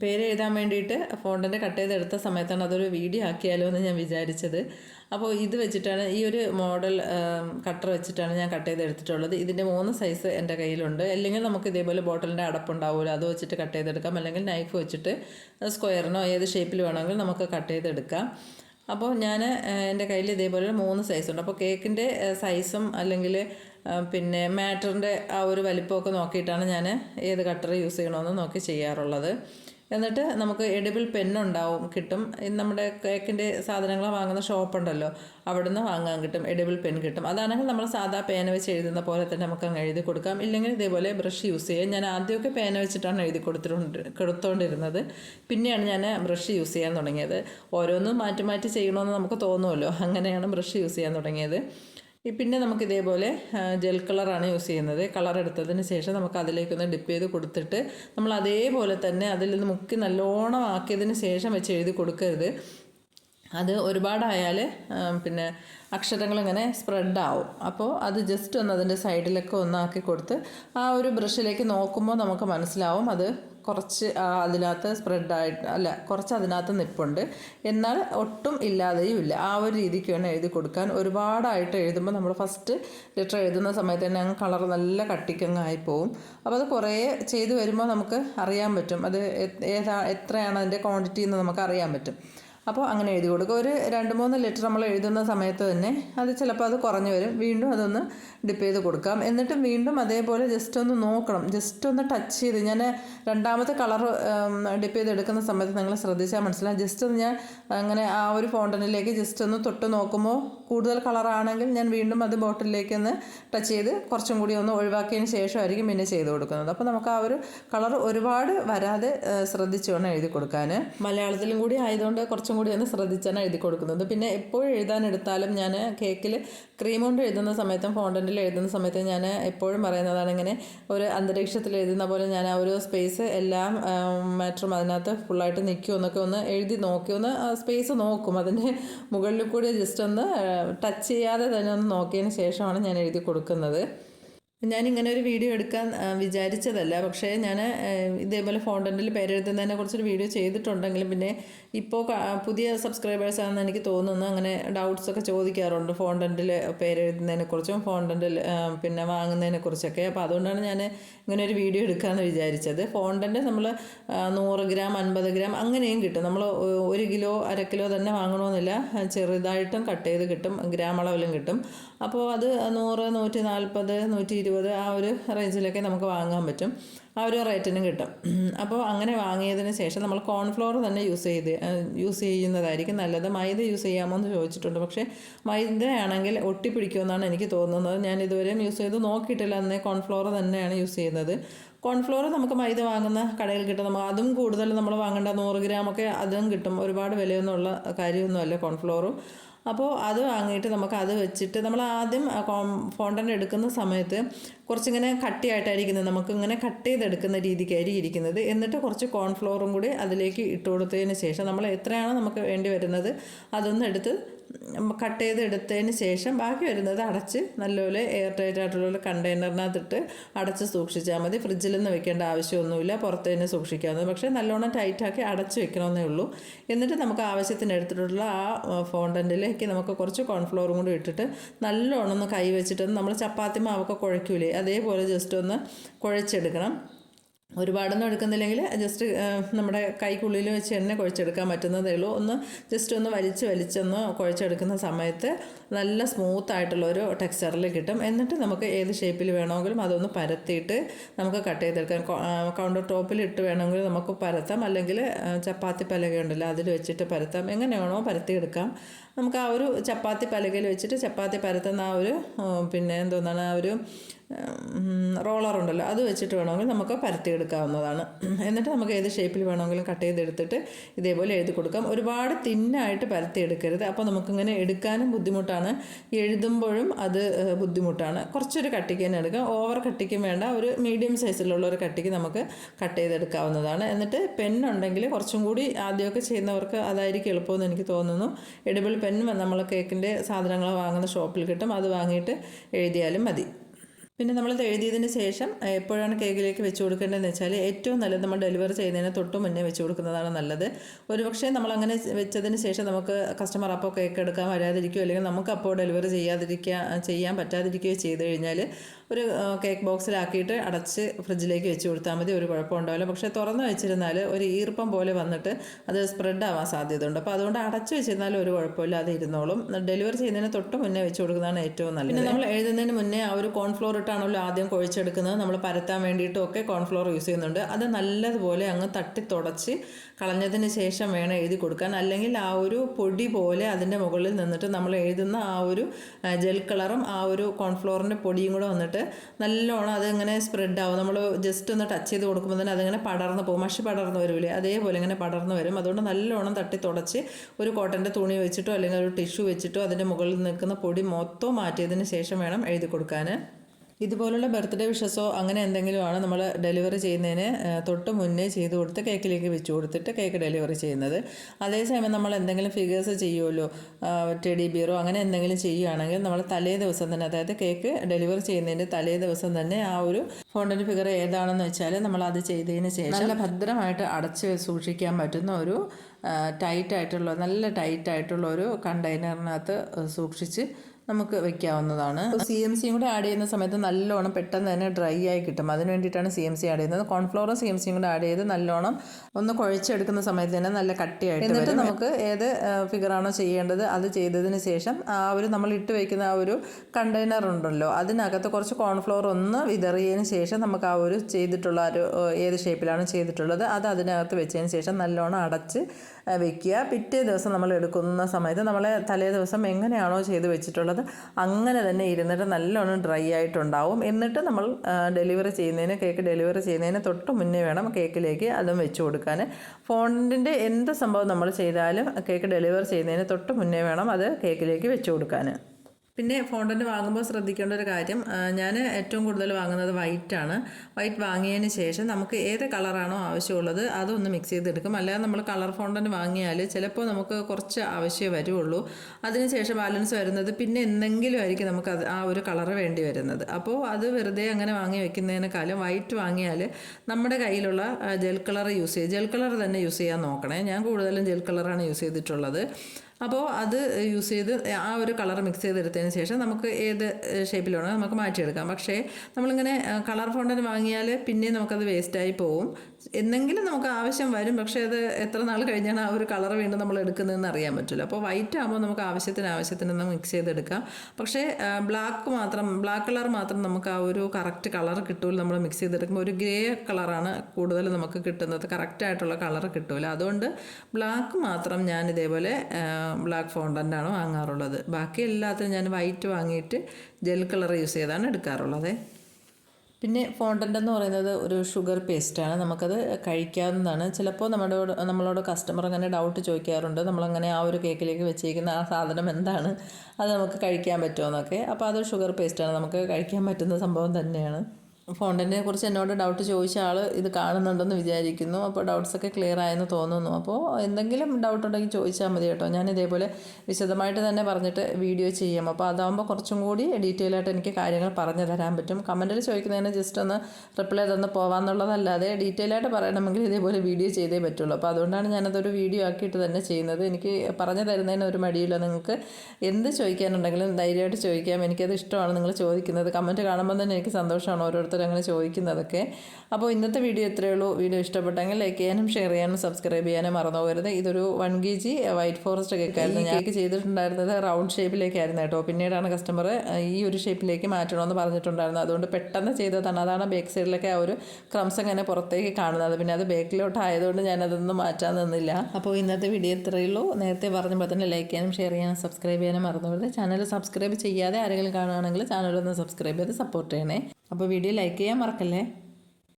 പേര് എഴുതാൻ വേണ്ടിയിട്ട് ഫോണ്ടിന്റെ കട്ട് ചെയ്തെടുത്ത സമയത്താണ് അതൊരു വീഡിയോ ആക്കിയാലോ എന്ന് ഞാൻ വിചാരിച്ചത്. അപ്പോൾ ഇത് വെച്ചിട്ടാണ് ഈ ഒരു മോഡൽ കട്ടർ വെച്ചിട്ടാണ് ഞാൻ കട്ട് ചെയ്തെടുത്തിട്ടുള്ളത് ഇതിന്റെ മൂന്ന് സൈസ് എന്റെ കയ്യിലുണ്ട്. അല്ലെങ്കിൽ നമുക്ക് ഇതേപോലെ ബോട്ടിലിന്റെ അടപ്പുണ്ടാവുമല്ലോ അത് വെച്ചിട്ട് കട്ട് ചെയ്തെടുക്കാം. അല്ലെങ്കിൽ നൈഫ് വെച്ചിട്ട് സ്ക്വയറിനോ ഏത് ഷേപ്പിൽ വേണമെങ്കിലും നമുക്ക് കട്ട് ചെയ്തെടുക്കാം. അപ്പോൾ ഞാൻ എന്റെ കയ്യിൽ ഇതേപോലെ മൂന്ന് സൈസുണ്ട് അപ്പോൾ കേക്കിന്റെ സൈസും അല്ലെങ്കിൽ പിന്നെ മാറ്ററിന്റെ ആ ഒരു വലിപ്പമൊക്കെ നോക്കിയിട്ടാണ് ഞാൻ ഏത് കട്ടർ യൂസ് ചെയ്യണമെന്ന് നോക്കി ചെയ്യാറുള്ളത്. എന്നിട്ട് നമുക്ക് എഡിബിൾ പെന്നുണ്ടാവും കിട്ടും. നമ്മുടെ കേക്കിന്റെ സാധനങ്ങൾ വാങ്ങുന്ന ഷോപ്പ് ഉണ്ടല്ലോ അവിടുന്ന് വാങ്ങാൻ കിട്ടും എഡിബിൾ പെൻ കിട്ടും. അതാണെങ്കിൽ നമ്മൾ സാധാ പേന വെച്ച് എഴുതുന്ന പോലെ തന്നെ നമുക്ക് അങ്ങ് എഴുതി കൊടുക്കാം. ഇല്ലെങ്കിൽ ഇതേപോലെ ബ്രഷ് യൂസ് ചെയ്യാം. ഞാൻ ആദ്യമൊക്കെ പേന വെച്ചിട്ടാണ് എഴുതി കൊടുത്തിട്ടുണ്ട് കൊടുത്തുകൊണ്ടിരുന്നത് പിന്നെയാണ് ഞാൻ ബ്രഷ് യൂസ് ചെയ്യാൻ തുടങ്ങിയത്. ഓരോന്നും മാറ്റി മാറ്റി ചെയ്യണമെന്ന് നമുക്ക് തോന്നുമല്ലോ. അങ്ങനെയാണ് ബ്രഷ് യൂസ് ചെയ്യാൻ തുടങ്ങിയത്. പിന്നെ നമുക്ക് ഇതേപോലെ ജെൽ കളറാണ് യൂസ് ചെയ്യുന്നത്. കളർ എടുത്തതിന് ശേഷം നമുക്ക് അതിലേക്കൊന്ന് ഡിപ്പ് ചെയ്ത് കൊടുത്തിട്ട് നമ്മൾ അതേപോലെ തന്നെ അതിൽ നിന്ന് മുക്കി നല്ലോണം ആക്കിയതിന് ശേഷം വെച്ച് എഴുതി കൊടുക്കരുത്. അത് ഒരുപാടായാൽ പിന്നെ അക്ഷരങ്ങൾ ഇങ്ങനെ സ്പ്രെഡാവും. അപ്പോൾ അത് ജസ്റ്റ് ഒന്ന് അതിന്റെ സൈഡിലൊക്കെ ഒന്നാക്കി കൊടുത്ത് ആ ഒരു ബ്രഷിലേക്ക് നോക്കുമ്പോൾ നമുക്ക് മനസ്സിലാവും അത് കുറച്ച് അതിനകത്ത് സ്പ്രെഡായിട്ട് അല്ല കുറച്ച് അതിനകത്ത് നിപ്പുണ്ട്. എന്നാൽ ഒട്ടും ഇല്ലാതെയും ഇല്ല. ആ ഒരു രീതിക്ക് വേണം എഴുതി കൊടുക്കാൻ. ഒരുപാടായിട്ട് എഴുതുമ്പോൾ നമ്മൾ ഫസ്റ്റ് ലെറ്റർ എഴുതുന്ന സമയത്ത് തന്നെ അങ്ങ് കളർ നല്ല കട്ടിക്കങ്ങ് പോവും. അപ്പോൾ അത് കുറേ ചെയ്ത് വരുമ്പോൾ നമുക്ക് അറിയാൻ പറ്റും. അത് ഏതാ എത്രയാണ് അതിന്റെ ക്വാണ്ടിറ്റി എന്ന് നമുക്ക് അറിയാൻ പറ്റും. അപ്പോൾ അങ്ങനെ എഴുതി കൊടുക്കുക ഒരു രണ്ട് മൂന്ന് ലെറ്റർ നമ്മൾ എഴുതുന്ന സമയത്ത് തന്നെ അത് ചിലപ്പോൾ അത് കുറഞ്ഞു വരും. വീണ്ടും അതൊന്ന് ഡിപ്പ് ചെയ്ത് കൊടുക്കാം. എന്നിട്ട് വീണ്ടും അതേപോലെ ജസ്റ്റ് ഒന്ന് നോക്കണം. ജസ്റ്റ് ഒന്ന് ടച്ച് ചെയ്ത് ഞാൻ രണ്ടാമത്തെ കളർ ഡിപ്പ് ചെയ്ത് എടുക്കുന്ന സമയത്ത് നിങ്ങൾ ശ്രദ്ധിച്ചാൽ മനസ്സിലാവും. ജസ്റ്റ് ഒന്ന് ഞാൻ അങ്ങനെ ആ ഒരു ഫോണ്ടനിലേക്ക് ജസ്റ്റ് ഒന്ന് തൊട്ട് നോക്കുമ്പോൾ കൂടുതൽ കളറാണെങ്കിൽ ഞാൻ വീണ്ടും അത് ബോട്ടിലേക്ക് ഒന്ന് ടച്ച് ചെയ്ത് കുറച്ചും കൂടി ഒന്ന് ഒഴിവാക്കിയതിന് ശേഷമായിരിക്കും പിന്നെ ചെയ്ത് കൊടുക്കുന്നത്. അപ്പോൾ നമുക്ക് ആ ഒരു കളർ ഒരുപാട് വരാതെ ശ്രദ്ധിച്ചു വേണം എഴുതി കൊടുക്കാൻ. മലയാളത്തിലും കൂടി ആയതുകൊണ്ട് കുറച്ചും കൂടി ഒന്ന് ശ്രദ്ധിച്ചാണ് എഴുതി കൊടുക്കുന്നത്. പിന്നെ എപ്പോഴും എഴുതാനെടുത്താലും ഞാൻ കേക്കിൽ ക്രീം കൊണ്ട് എഴുതുന്ന സമയത്തും ഫോണ്ടന്റിൽ എഴുതുന്ന സമയത്തും ഞാൻ എപ്പോഴും പറയുന്നതാണ് ഇങ്ങനെ ഒരു അന്തരീക്ഷത്തിൽ എഴുതുന്ന പോലെ ഞാൻ ആ ഒരു സ്പേസ് എല്ലാം മാറ്ററും അതിനകത്ത് ഫുള്ളായിട്ട് നിൽക്കും എന്നൊക്കെ ഒന്ന് എഴുതി നോക്കി. ഒന്ന് സ്പേസ് നോക്കും. അതിന്റെ മുകളിൽ കൂടി ജസ്റ്റ് ഒന്ന് ടച്ച് ചെയ്യാതെ തന്നെ ഒന്ന് നോക്കിയതിന് ശേഷമാണ് ഞാൻ എഴുതി കൊടുക്കുന്നത്. ഞാനിങ്ങനെ ഒരു വീഡിയോ എടുക്കാൻ വിചാരിച്ചതല്ല. പക്ഷേ ഞാൻ ഇതേപോലെ ഫോണ്ടന്റിൽ പേരെഴുതുന്നതിനെ കുറിച്ചൊരു വീഡിയോ ചെയ്തിട്ടുണ്ടെങ്കിലും പിന്നെ ഇപ്പോൾ പുതിയ സബ്സ്ക്രൈബേഴ്സ് ആണെന്ന് എനിക്ക് തോന്നുന്നു. അങ്ങനെ ഡൗട്ട്സ് ഒക്കെ ചോദിക്കാറുണ്ട് ഫോണ്ടന്റിൽ പേരെഴുതുന്നതിനെക്കുറിച്ചും ഫോണ്ടന്റിൽ പിന്നെ വാങ്ങുന്നതിനെക്കുറിച്ചൊക്കെ അപ്പോൾ അതുകൊണ്ടാണ് ഞാൻ ഇങ്ങനെ ഒരു വീഡിയോ എടുക്കാമെന്ന് വിചാരിച്ചത്. ഫോണ്ടന്റ് നമ്മൾ നൂറ് ഗ്രാം അൻപത് ഗ്രാം അങ്ങനെയും കിട്ടും. നമ്മൾ ഒരു കിലോ അര കിലോ തന്നെ വാങ്ങണമെന്നില്ല ചെറുതായിട്ടും കട്ട് ചെയ്ത് കിട്ടും. ഗ്രാം അളവിലും കിട്ടും. അപ്പോൾ അത് നൂറ് നൂറ്റി നാൽപ്പത് നൂറ്റി ഇരുപത് ആ ഒരു റേഞ്ചിലൊക്കെ നമുക്ക് വാങ്ങാൻ പറ്റും. ആ ഒരു റേറ്റിനും കിട്ടും. അപ്പോൾ അങ്ങനെ വാങ്ങിയതിന് ശേഷം നമ്മൾ കോൺഫ്ലോർ തന്നെ യൂസ് ചെയ്ത് യൂസ് ചെയ്യുന്നതായിരിക്കും നല്ലത്. മൈദ യൂസ് ചെയ്യാമോ എന്ന് ചോദിച്ചിട്ടുണ്ട്. പക്ഷേ മൈദയാണെങ്കിൽ ഒട്ടിപ്പിടിക്കുമെന്നാണ് എനിക്ക് തോന്നുന്നത്. ഞാൻ ഇതുവരെയും യൂസ് ചെയ്ത് നോക്കിയിട്ടില്ല. അന്നേ കോൺഫ്ലോർ തന്നെയാണ് യൂസ് ചെയ്യുന്നത്. കോൺഫ്ലോർ നമുക്ക് മൈദ വാങ്ങുന്ന കടയിൽ കിട്ടും. അതും കൂടുതൽ നമ്മൾ വാങ്ങേണ്ട നൂറ് ഗ്രാമൊക്കെ അതും കിട്ടും. ഒരുപാട് വിലയൊന്നുമുള്ള കാര്യമൊന്നുമല്ല കോൺഫ്ലോറും അപ്പോൾ അത് വാങ്ങിയിട്ട് നമുക്ക് അത് വെച്ചിട്ട് നമ്മൾ ആദ്യം ഫോണ്ടന്റ് എടുക്കുന്ന സമയത്ത് കുറച്ചിങ്ങനെ കട്ടിയായിട്ടായിരിക്കുന്നത് നമുക്ക് ഇങ്ങനെ കട്ട് ചെയ്തെടുക്കുന്ന രീതിക്കായിരിക്കും ഇരിക്കുന്നത്. എന്നിട്ട് കുറച്ച് കോൺഫ്ലോറും കൂടി അതിലേക്ക് ഇട്ട് കൊടുത്തതിന് ശേഷം നമ്മൾ എത്രയാണോ നമുക്ക് വേണ്ടി വരുന്നത് അതൊന്ന് എടുത്ത് കട്ട് ചെയ്ത് എടുത്തതിന് ശേഷം ബാക്കി വരുന്നത് അടച്ച് നല്ലപോലെ എയർ ടൈറ്റ് ആയിട്ടുള്ള കണ്ടെയ്നറിനകത്തിട്ട് അടച്ച് സൂക്ഷിച്ചാൽ മതി. ഫ്രിഡ്ജിലൊന്നും വെക്കേണ്ട ആവശ്യമൊന്നുമില്ല. പുറത്ത് തന്നെ സൂക്ഷിക്കാവുന്നത് പക്ഷേ നല്ലോണം ടൈറ്റാക്കി അടച്ച് വെക്കണമെന്നേ ഉള്ളൂ. എന്നിട്ട് നമുക്ക് ആവശ്യത്തിന് എടുത്തിട്ടുള്ള ആ ഫോണ്ടന്റിലേക്ക് നമുക്ക് കുറച്ച് കോൺഫ്ലോറും കൂടി ഇട്ടിട്ട് നല്ലോണം ഒന്ന് കൈ വെച്ചിട്ട് നമ്മൾ ചപ്പാത്തി മാവൊക്കെ കുഴയ്ക്കൂലേ? അതേപോലെ ജസ്റ്റ് ഒന്ന് കുഴച്ചെടുക്കണം. ഒരുപാടൊന്നും എടുക്കുന്നില്ലെങ്കിൽ ജസ്റ്റ് നമ്മുടെ കൈക്കുള്ളിൽ വെച്ച് തന്നെ കുഴച്ചെടുക്കാൻ പറ്റുന്നതേ ഉള്ളൂ. ഒന്ന് ജസ്റ്റ് ഒന്ന് വലിച്ച് വലിച്ചൊന്ന് കുഴച്ചെടുക്കുന്ന സമയത്ത് നല്ല സ്മൂത്ത് ആയിട്ടുള്ള ഒരു ടെക്സ്ചറിൽ കിട്ടും. എന്നിട്ട് നമുക്ക് ഏത് ഷേപ്പിൽ വേണമെങ്കിലും അതൊന്ന് പരത്തിയിട്ട് നമുക്ക് കട്ട് ചെയ്തെടുക്കാം. കൗണ്ടർ ടോപ്പിൽ ഇട്ട് വേണമെങ്കിൽ നമുക്ക് പരത്താം. അല്ലെങ്കിൽ ചപ്പാത്തി പലകയുണ്ടല്ലോ അതിൽ വെച്ചിട്ട് പരത്താം. എങ്ങനെ എങ്ങനെയാണോ പരത്തിയെടുക്കാം. നമുക്ക് ആ ഒരു ചപ്പാത്തി പലകയിൽ വെച്ചിട്ട് ചപ്പാത്തി പരത്തുന്ന ആ ഒരു പിന്നെ എന്തോന്നാണ് ആ ഒരു റോളർ ഉണ്ടല്ലോ അത് വെച്ചിട്ട് വേണമെങ്കിൽ നമുക്ക് പരത്തിയെടുക്കാവുന്നതാണ്. എന്നിട്ട് നമുക്ക് ഏത് ഷേപ്പിൽ വേണമെങ്കിലും കട്ട് ചെയ്തെടുത്തിട്ട് ഇതേപോലെ എഴുതി കൊടുക്കാം. ഒരുപാട് തിന്നായിട്ട് പരത്തിയെടുക്കരുത്. അപ്പോൾ നമുക്കിങ്ങനെ എടുക്കാനും ബുദ്ധിമുട്ടാണ്. എഴുതുമ്പോഴും അത് ബുദ്ധിമുട്ടാണ്. കുറച്ചൊരു കട്ടിക്ക് തന്നെ എടുക്കാം. ഓവർ കട്ടിക്കും വേണ്ട. ഒരു മീഡിയം സൈസിലുള്ള ഒരു കട്ടിക്ക് നമുക്ക് കട്ട് ചെയ്തെടുക്കാവുന്നതാണ്. എന്നിട്ട് പെണ്ണുണ്ടെങ്കിൽ കുറച്ചും കൂടി ആദ്യമൊക്കെ ചെയ്യുന്നവർക്ക് അതായിരിക്കും എളുപ്പമെന്ന് എനിക്ക് തോന്നുന്നു. എഡിബിൾ പെൻ നമ്മൾ കേക്കിന്റെ സാധനങ്ങൾ വാങ്ങുന്ന ഷോപ്പിൽ കിട്ടും. അത് വാങ്ങിയിട്ട് എഴുതിയാലും മതി. പിന്നെ നമ്മൾ എഴുതിയതിന് ശേഷം എപ്പോഴാണ് കേക്കിലേക്ക് വെച്ച് കൊടുക്കേണ്ടതെന്ന് വെച്ചാൽ ഏറ്റവും നല്ലത് നമ്മൾ ഡെലിവർ ചെയ്യുന്നതിന് തൊട്ട് മുന്നേ വെച്ച് കൊടുക്കുന്നതാണ് നല്ലത്. ഒരുപക്ഷെ നമ്മൾ അങ്ങനെ വെച്ചതിന് ശേഷം നമുക്ക് കസ്റ്റമർ അപ്പോൾ കേക്ക് എടുക്കാൻ വരാതിരിക്കുകയോ അല്ലെങ്കിൽ നമുക്ക് അപ്പോൾ ഡെലിവറി ചെയ്യാതിരിക്കുക ചെയ്യാൻ പറ്റാതിരിക്കുകയോ ചെയ്ത് കഴിഞ്ഞാൽ ഒരു കേക്ക് ബോക്സിലാക്കിയിട്ട് അടച്ച് ഫ്രിഡ്ജിലേക്ക് വെച്ച് കൊടുത്താൽ മതി ഒരു കുഴപ്പം ഉണ്ടാവില്ല പക്ഷേ തുറന്ന് വെച്ചിരുന്നാൽ ഒരു ഈർപ്പം പോലെ വന്നിട്ട് അത് സ്പ്രെഡ് ആവാൻ സാധ്യതയുണ്ട്. അപ്പോൾ അതുകൊണ്ട് അടച്ച് വെച്ചിരുന്നാലും ഒരു കുഴപ്പമില്ല അത് ഇരുന്നോളും. ഡെലിവറി ചെയ്യുന്നതിന് തൊട്ട് മുന്നേ വെച്ച് കൊടുക്കുന്നതാണ് ഏറ്റവും നല്ലത്. പിന്നെ നമ്മൾ എഴുതുന്നതിന് മുന്നേ ആ ഒരു കോൺഫ്ലോർ ഇട്ടാണല്ലോ ആദ്യം കുഴച്ചെടുക്കുന്നത്. നമ്മൾ പരത്താൻ വേണ്ടിയിട്ടും ഒക്കെ കോൺഫ്ലോർ യൂസ് ചെയ്യുന്നുണ്ട്. അത് നല്ലതുപോലെ അങ്ങ് തട്ടി തുടച്ച് കളഞ്ഞതിന് ശേഷം വേണം എഴുതി കൊടുക്കാൻ. അല്ലെങ്കിൽ ആ ഒരു പൊടി പോലെ അതിന്റെ മുകളിൽ നിന്നിട്ട് നമ്മൾ എഴുതുന്ന ആ ഒരു ജെൽ കളറും ആ ഒരു കോൺഫ്ലോറിന്റെ പൊടിയും കൂടെ വന്നിട്ട് നല്ലോണം അതിങ്ങനെ സ്പ്രെഡ് ആവും. നമ്മൾ ജസ്റ്റ് ഒന്ന് ടച്ച് ചെയ്ത് കൊടുക്കുമ്പോൾ തന്നെ അതിങ്ങനെ പടർന്ന് പോകും. മഷി പടർന്ന് വരില്ലേ അതേപോലെ ഇങ്ങനെ പടർന്ന് വരും. അതുകൊണ്ട് നല്ലോണം തട്ടി തുടച്ച് ഒരു കോട്ടന്റെ തുണി വെച്ചിട്ടോ അല്ലെങ്കിൽ ഒരു ടിഷ്യൂ വെച്ചിട്ടോ അതിന്റെ മുകളിൽ നിൽക്കുന്ന പൊടി മൊത്തം മാറ്റിയതിന് ശേഷം വേണം എഴുതി കൊടുക്കാൻ ഇതുപോലുള്ള ബർത്ത്ഡേ വിഷസോ അങ്ങനെ എന്തെങ്കിലും ആണ് നമ്മൾ ഡെലിവറി ചെയ്യുന്നതിന് തൊട്ട് മുന്നേ ചെയ്ത് കൊടുത്ത് കേക്കിലേക്ക് വെച്ച് കൊടുത്തിട്ട് കേക്ക് ഡെലിവറി ചെയ്യുന്നത്. അതേസമയം നമ്മൾ എന്തെങ്കിലും ഫിഗേഴ്സ് ചെയ്യുമല്ലോ ടെഡി ബിയറോ അങ്ങനെ എന്തെങ്കിലും ചെയ്യുകയാണെങ്കിൽ നമ്മൾ തലേ ദിവസം തന്നെ അതായത് കേക്ക് ഡെലിവറി ചെയ്യുന്നതിന്റെ തലേ ദിവസം തന്നെ ആ ഒരു ഫോണ്ടന്റ് ഫിഗർ ഏതാണെന്ന് വെച്ചാൽ നമ്മൾ അത് ചെയ്തതിന് ശേഷം നല്ല ഭദ്രമായിട്ട് അടച്ച് സൂക്ഷിക്കാൻ പറ്റുന്ന ഒരു ടൈറ്റ് ആയിട്ടുള്ള നല്ല ടൈറ്റ് ആയിട്ടുള്ള ഒരു കണ്ടെയ്നറിനകത്ത് സൂക്ഷിച്ച് നമുക്ക് വെക്കാവുന്നതാണ്. സി എം സിയും കൂടെ ആഡ് ചെയ്യുന്ന സമയത്ത് നല്ലോണം പെട്ടെന്ന് തന്നെ ഡ്രൈ ആയി കിട്ടും. അതിന് വേണ്ടിയിട്ടാണ് സി എം സി ആഡ് ചെയ്യുന്നത്. കോൺഫ്ലോറും സി എം സിയും കൂടെ ആഡ് ചെയ്ത് നല്ലോണം ഒന്ന് കുഴച്ചെടുക്കുന്ന സമയത്ത് തന്നെ നല്ല കട്ടിയായിട്ട് എന്നിട്ട് നമുക്ക് ഏത് ഫിഗറാണോ ചെയ്യേണ്ടത് അത് ചെയ്തതിന് ശേഷം ആ ഒരു നമ്മൾ ഇട്ട് വയ്ക്കുന്ന ആ ഒരു കണ്ടെയ്നർ ഉണ്ടല്ലോ അതിനകത്ത് കുറച്ച് കോൺഫ്ലോർ ഒന്ന് വിതറിയതിന് ശേഷം നമുക്ക് ആ ഒരു ചെയ്തിട്ടുള്ള ഒരു ഏത് ഷേപ്പിലാണ് ചെയ്തിട്ടുള്ളത് അത് അതിനകത്ത് വെച്ചതിന് ശേഷം നല്ലോണം അടച്ച് വെക്കുക. പിറ്റേ ദിവസം നമ്മൾ എടുക്കുന്ന സമയത്ത് നമ്മളെ തലേ ദിവസം എങ്ങനെയാണോ ചെയ്ത് വെച്ചിട്ടുള്ളത് അങ്ങനെ തന്നെ ഇരുന്നിട്ട് നല്ലോണം ഡ്രൈ ആയിട്ടുണ്ടാവും. എന്നിട്ട് നമ്മൾ ഡെലിവറി ചെയ്യുന്നതിന് കേക്ക് ഡെലിവറി ചെയ്യുന്നതിന് തൊട്ട് മുന്നേ വേണം കേക്കിലേക്ക് അതും വെച്ച് കൊടുക്കാൻ. ഫോണിന്റെ എന്ത് സംഭവം നമ്മൾ ചെയ്താലും കേക്ക് ഡെലിവർ ചെയ്യുന്നതിന് തൊട്ട് മുന്നേ വേണം അത് കേക്കിലേക്ക് വെച്ച് കൊടുക്കാൻ. പിന്നെ ഫോണ്ടന്റ് വാങ്ങുമ്പോൾ ശ്രദ്ധിക്കേണ്ട ഒരു കാര്യം ഞാൻ ഏറ്റവും കൂടുതൽ വാങ്ങുന്നത് വൈറ്റ് ആണ്. വൈറ്റ് വാങ്ങിയതിന് ശേഷം നമുക്ക് ഏത് കളറാണോ ആവശ്യമുള്ളത് അതൊന്ന് മിക്സ് ചെയ്തെടുക്കും. അല്ലാതെ നമ്മൾ കളർ ഫോണ്ടന്റ് വാങ്ങിയാൽ ചിലപ്പോൾ നമുക്ക് കുറച്ച് ആവശ്യം വരുള്ളൂ. അതിനുശേഷം ബാലൻസ് വരുന്നത് പിന്നെ എന്തെങ്കിലും ആയിരിക്കും നമുക്ക് അത് ആ ഒരു കളർ വേണ്ടി വരുന്നത്. അപ്പോൾ അത് വെറുതെ അങ്ങനെ വാങ്ങി വെക്കുന്നതിനേക്കാളും വൈറ്റ് വാങ്ങിയാൽ നമ്മുടെ കയ്യിലുള്ള ജെൽ കളർ യൂസ് ചെയ്യുക ജെൽ കളർ തന്നെ യൂസ് ചെയ്യാൻ നോക്കണേ. ഞാൻ കൂടുതലും ജെൽ കളറാണ് യൂസ് ചെയ്തിട്ടുള്ളത്. അപ്പോൾ അത് യൂസ് ചെയ്ത് ആ ഒരു കളർ മിക്സ് ചെയ്തെടുത്തതിന് ശേഷം നമുക്ക് ഏത് ഷേപ്പിലാണോ നമുക്ക് മാറ്റിയെടുക്കാം. പക്ഷേ നമ്മളിങ്ങനെ കളർ ഫോണ്ടൻ വാങ്ങിയാൽ പിന്നെ നമുക്കത് വേസ്റ്റായി പോവും. എന്തെങ്കിലും നമുക്ക് ആവശ്യം വരും പക്ഷേ അത് എത്ര നാൾ കഴിഞ്ഞാണ് ആ ഒരു കളർ വീണ്ടും നമ്മൾ എടുക്കുന്നതെന്ന് അറിയാൻ പറ്റില്ല അപ്പോൾ വൈറ്റ് ആകുമ്പോൾ നമുക്ക് ആവശ്യത്തിന് ആവശ്യത്തിന് ഒന്ന് മിക്സ് ചെയ്തെടുക്കാം. പക്ഷേ ബ്ലാക്ക് മാത്രം ബ്ലാക്ക് കളർ മാത്രം നമുക്ക് ആ ഒരു കറക്റ്റ് കളർ കിട്ടൂല നമ്മൾ മിക്സ് ചെയ്തെടുക്കുമ്പോൾ. ഒരു ഗ്രേ കളറാണ് കൂടുതൽ നമുക്ക് കിട്ടുന്നത്. കറക്റ്റായിട്ടുള്ള കളർ കിട്ടൂല. അതുകൊണ്ട് ബ്ലാക്ക് മാത്രം ഞാൻ ഇതേപോലെ ബ്ലാക്ക് ഫൗണ്ടന്റാണ് വാങ്ങാറുള്ളത്. ബാക്കി എല്ലാത്തിനും ഞാൻ വൈറ്റ് വാങ്ങിയിട്ട് ജെൽ കളർ യൂസ് ചെയ്താണ് എടുക്കാറുള്ളത്. പിന്നെ ഫോണ്ടന്റ് എന്ന് പറയുന്നത് ഒരു ഷുഗർ പേസ്റ്റാണ് നമുക്കത് കഴിക്കാവുന്നതാണ്. ചിലപ്പോൾ നമ്മുടെ നമ്മളോട് കസ്റ്റമർ അങ്ങനെ ഡൗട്ട് ചോദിക്കാറുണ്ട്. നമ്മളങ്ങനെ ആ ഒരു കേക്കിലേക്ക് വെച്ചേക്കുന്ന ആ സാധനം എന്താണ്? അത് നമുക്ക് കഴിക്കാൻ പറ്റുമോ എന്നൊക്കെ. അപ്പോൾ അതൊരു ഷുഗർ പേസ്റ്റാണ് നമുക്ക് കഴിക്കാൻ പറ്റുന്ന സംഭവം തന്നെയാണ്. ഫോണ്ടനെ കുറിച്ച് എന്നോട് ഡൗട്ട് ചോദിച്ച ആൾ ഇത് കാണുന്നുണ്ടെന്ന് വിചാരിക്കുന്നു. അപ്പോൾ ഡൗട്ട്സൊക്കെ ക്ലിയർ ആയെന്ന് തോന്നുന്നു. അപ്പോൾ എന്തെങ്കിലും ഡൗട്ട് ഉണ്ടെങ്കിൽ ചോദിച്ചാൽ മതി കേട്ടോ. ഞാൻ ഇതേപോലെ വിശദമായിട്ട് തന്നെ പറഞ്ഞിട്ട് വീഡിയോ ചെയ്യാം. അപ്പോൾ അതാകുമ്പോൾ കുറച്ചും കൂടി ഡീറ്റെയിൽ ആയിട്ട് എനിക്ക് കാര്യങ്ങൾ പറഞ്ഞു തരാൻ പറ്റും. കമന്റിൽ ചോദിക്കുന്നതിന് ജസ്റ്റ് ഒന്ന് റിപ്ലൈ തന്ന് പോകാമെന്നുള്ളതല്ലാതെ ഡീറ്റെയിൽ ആയിട്ട് പറയണമെങ്കിൽ ഇതേപോലെ വീഡിയോ ചെയ്തേ പറ്റുള്ളൂ. അപ്പോൾ അതുകൊണ്ടാണ് ഞാനതൊരു വീഡിയോ ആക്കിയിട്ട് തന്നെ ചെയ്യുന്നത്. എനിക്ക് പറഞ്ഞു തരുന്നതിന് ഒരു മടിയില്ല. നിങ്ങൾക്ക് എന്ത് ചോദിക്കാനുണ്ടെങ്കിലും ധൈര്യമായിട്ട് ചോദിക്കാം. എനിക്കത് ഇഷ്ടമാണ് നിങ്ങൾ ചോദിക്കുന്നത്. കമന്റ് കാണുമ്പോൾ തന്നെ എനിക്ക് സന്തോഷമാണ് ഓരോരുത്തർ അങ്ങനെ ചോദിക്കുന്നതൊക്കെ. അപ്പോൾ ഇന്നത്തെ വീഡിയോ ഇത്രയേ ഉള്ളൂ. വീഡിയോ ഇഷ്ടപ്പെട്ടെങ്കിൽ ലൈക്ക് ചെയ്യാനും ഷെയർ ചെയ്യാനും സബ്സ്ക്രൈബ് ചെയ്യാനും മറന്നു പോകരുത് ഇതൊരു one K G white forest കേക്കായിരുന്നു ഞാൻ കേക്ക് ചെയ്തിട്ടുണ്ടായിരുന്നത് റൗണ്ട് ഷേപ്പിലേക്കായിരുന്നു കേട്ടോ. പിന്നീടാണ് കസ്റ്റമർ ഈ ഒരു ഷേപ്പിലേക്ക് മാറ്റണമെന്ന് പറഞ്ഞിട്ടുണ്ടായിരുന്നത്. അതുകൊണ്ട് പെട്ടെന്ന് ചെയ്തതാണ് അതാണ് ബേക്ക് സൈഡിലൊക്കെ ആ ഒരു ക്രംസ് അങ്ങനെ പുറത്തേക്ക് കാണുന്നത്. പിന്നെ അത് ബേക്കിലോട്ട് ആയതുകൊണ്ട് ഞാനതൊന്നും മാറ്റാൻ നിന്നില്ല. അപ്പോൾ ഇന്നത്തെ വീഡിയോ ഇത്രയേ ഉള്ളൂ. നേരത്തെ പറഞ്ഞപ്പോൾ തന്നെ ലൈക്ക് ചെയ്യാനും ഷെയർ ചെയ്യാനും സബ്സ്ക്രൈബ് ചെയ്യാനും മറന്നുപോകരുത്. ചാനൽ സബ്സ്ക്രൈബ് ചെയ്യാതെ ആരെങ്കിലും കാണുകയാണെങ്കിൽ ചാനലൊന്ന് സബ്സ്ക്രൈബ് ചെയ്ത് സപ്പോർട്ട് ചെയ്യണേ. അപ്പോൾ വീഡിയോ ലൈക്ക് ചെയ്യാൻ മറക്കല്ലേ?